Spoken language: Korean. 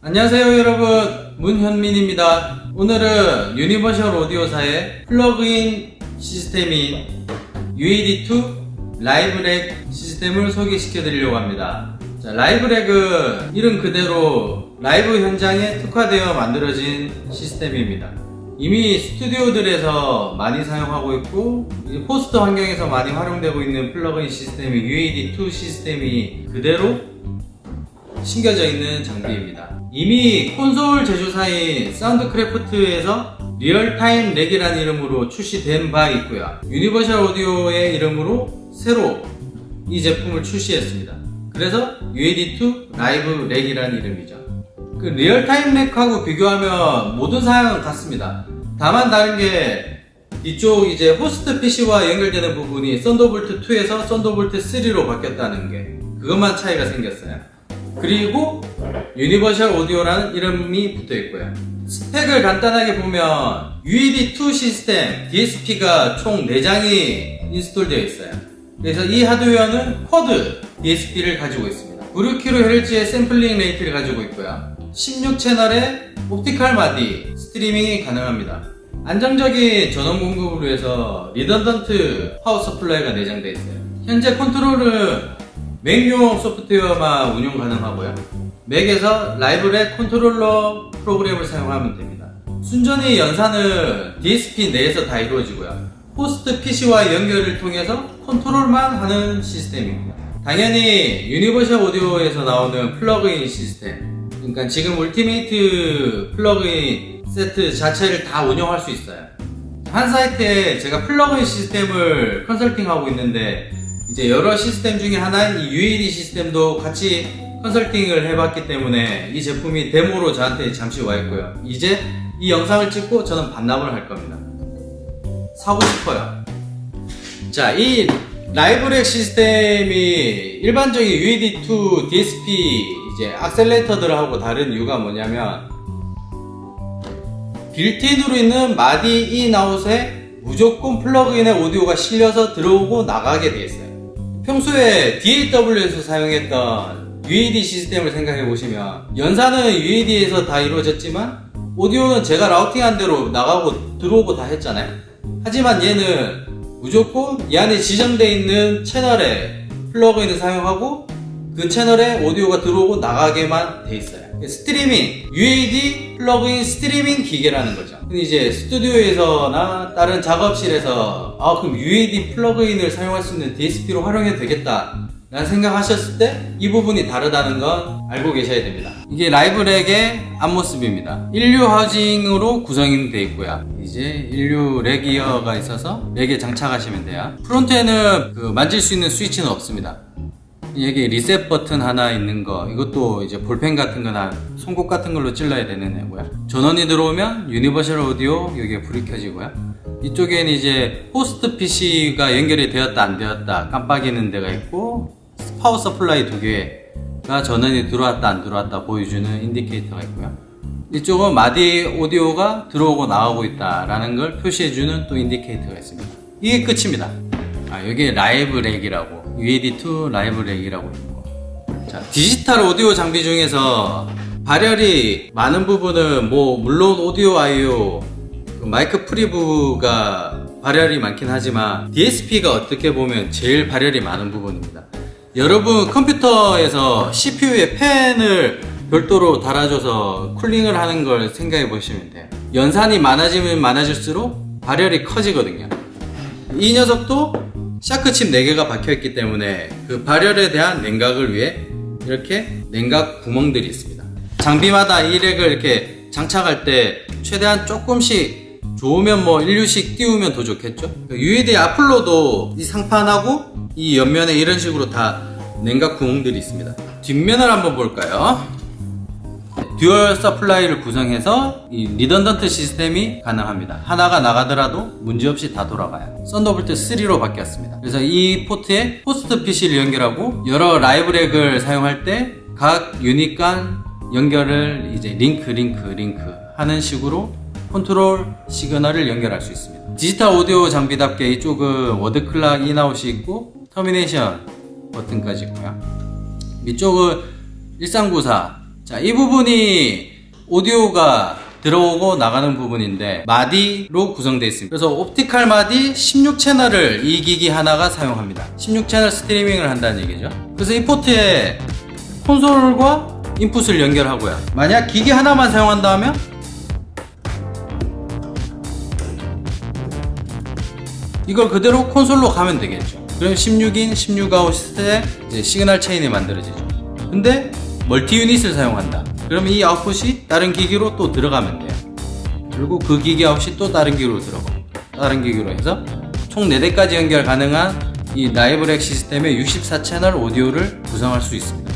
안녕하세요 여러분. 문현민입니다. 오늘은 유니버셜 오디오사의 플러그인 시스템인 UAD2 라이브렉 시스템을 소개시켜 드리려고 합니다. 자, 라이브렉은 이름 그대로 라이브 현장에 특화되어 만들어진 시스템입니다. 이미 스튜디오들에서 많이 사용하고 있고 포스트 환경에서 많이 활용되고 있는 플러그인 시스템인 UAD2 시스템이 그대로 심겨져 있는 장비입니다. 이미 콘솔 제조사인 사운드크래프트에서 리얼타임 렉이라는 이름으로 출시된 바 있고요. 유니버셜 오디오의 이름으로 새로 이 제품을 출시했습니다. 그래서 UAD2 라이브 렉이라는 이름이죠. 그 리얼타임 렉하고 비교하면 모든 사양은 같습니다. 다만 다른 게 이쪽 이제 호스트 PC와 연결되는 부분이 썬더볼트 2에서 썬더볼트 3로 바뀌었다는 게 그것만 차이가 생겼어요. 그리고 유니버셜 오디오라는 이름이 붙어 있고요. 스펙을 간단하게 보면 UED2 시스템 DSP가 총 4장이 인스톨되어 있어요. 그래서 이 하드웨어는 쿼드 DSP를 가지고 있습니다. 96kHz의 샘플링 레이트를 가지고 있고요. 16채널의 옵티컬 마디 스트리밍이 가능합니다. 안정적인 전원 공급으로 해서 리던던트 파워 서플라이가 내장되어 있어요. 현재 컨트롤은 맥용 소프트웨어만 운용 가능하고요. 맥에서 라이브렉 컨트롤러 프로그램을 사용하면 됩니다. 순전히 연산은 DSP 내에서 다 이루어지고요. 호스트 PC와 연결을 통해서 컨트롤만 하는 시스템입니다. 당연히 유니버셜 오디오에서 나오는 플러그인 시스템. 그러니까 지금 울티메이트 플러그인 세트 자체를 다 운영할 수 있어요. 한 사이트에 제가 플러그인 시스템을 컨설팅하고 있는데 이제 여러 시스템 중에 하나인 이 UAD 시스템도 같이 컨설팅을 해봤기 때문에 이 제품이 데모로 저한테 잠시 와 있고요. 이제 이 영상을 찍고 저는 반납을 할 겁니다. 사고 싶어요. 자, 이 라이브렉 시스템이 일반적인 UAD2 DSP 이제 악셀레이터들하고 다른 이유가 뭐냐면 빌트인으로 있는 마디 인아웃에 무조건 플러그인의 오디오가 실려서 들어오고 나가게 돼 있어요. 평소에 DAW에서 사용했던 UAD 시스템을 생각해 보시면 연산은 UAD에서 다 이루어졌지만 오디오는 제가 라우팅한 대로 나가고 들어오고 다 했잖아요. 하지만 얘는 무조건 이 안에 지정되어 있는 채널에 플러그인을 사용하고 그 채널에 오디오가 들어오고 나가게만 돼 있어요. 스트리밍, UAD 플러그인 스트리밍 기계라는 거죠. 근데 이제 스튜디오에서나 다른 작업실에서 아 그럼 UAD 플러그인을 사용할 수 있는 DSP로 활용해도 되겠다. 라는 생각하셨을 때 이 부분이 다르다는 건 알고 계셔야 됩니다. 이게 라이브렉의 앞모습입니다. 인류 하징으로 구성이 되어 있고요. 이제 인류 렉이어가 있어서 렉에 장착하시면 돼요. 프론트에는 그 만질 수 있는 스위치는 없습니다. 여기 리셋 버튼 하나 있는 거 이것도 이제 볼펜 같은 거나 송곳 같은 걸로 찔러야 되는 애고요. 전원이 들어오면 유니버셜 오디오 여기에 불이 켜지고요. 이쪽에는 이제 호스트 PC가 연결이 되었다 안 되었다 깜빡이는 데가 있고 파워 서플라이 두 개가 전원이 들어왔다 안 들어왔다 보여주는 인디케이터가 있고요. 이쪽은 마디 오디오가 들어오고 나오고 있다라는 걸 표시해주는 또 인디케이터가 있습니다. 이게 끝입니다. 아 여기 라이브 렉이라고 UAD2 라이브 렉이라고 있고 자 디지털 오디오 장비 중에서 발열이 많은 부분은 뭐 물론 오디오 아이오 그 마이크 프리브가 발열이 많긴 하지만 DSP가 어떻게 보면 제일 발열이 많은 부분입니다. 여러분 컴퓨터에서 CPU에 팬을 별도로 달아줘서 쿨링을 하는 걸 생각해 보시면 돼요. 연산이 많아지면 많아질수록 발열이 커지거든요. 이 녀석도 샤크 칩 4개가 박혀있기 때문에 그 발열에 대한 냉각을 위해 이렇게 냉각 구멍들이 있습니다. 장비마다 이 렉을 이렇게 장착할 때 최대한 조금씩 좋으면 뭐 1류씩 띄우면 더 좋겠죠? UED 앞플로도 이 상판하고 이 옆면에 이런 식으로 다 냉각 구멍들이 있습니다. 뒷면을 한번 볼까요? 듀얼 서플라이를 구성해서 이 리던던트 시스템이 가능합니다. 하나가 나가더라도 문제없이 다 돌아가요. 썬더볼트 3로 바뀌었습니다. 그래서 이 포트에 호스트 PC를 연결하고 여러 라이브렉을 사용할 때 각 유닛 간 연결을 이제 링크 링크 링크 하는 식으로 컨트롤 시그널을 연결할 수 있습니다. 디지털 오디오 장비답게 이쪽은 워드 클락 인아웃이 있고 터미네이션 버튼까지 있고요. 이쪽은 1394 자, 이 부분이 오디오가 들어오고 나가는 부분인데 마디로 구성되어 있습니다. 그래서 옵티컬 마디 16채널을 이 기기 하나가 사용합니다. 16채널 스트리밍을 한다는 얘기죠. 그래서 이 포트에 콘솔과 인풋을 연결하고요. 만약 기기 하나만 사용한다면 이걸 그대로 콘솔로 가면 되겠죠. 그럼 16인, 16아웃에 이제 시그널 체인이 만들어지죠. 근데 멀티 유닛을 사용한다. 그러면 이 아웃풋이 다른 기기로 또 들어가면 돼요. 그리고 그 기기 아웃이 또 다른 기기로 들어가고 다른 기기로 해서 총 4대까지 연결 가능한 이 라이브렉 시스템의 64채널 오디오를 구성할 수 있습니다.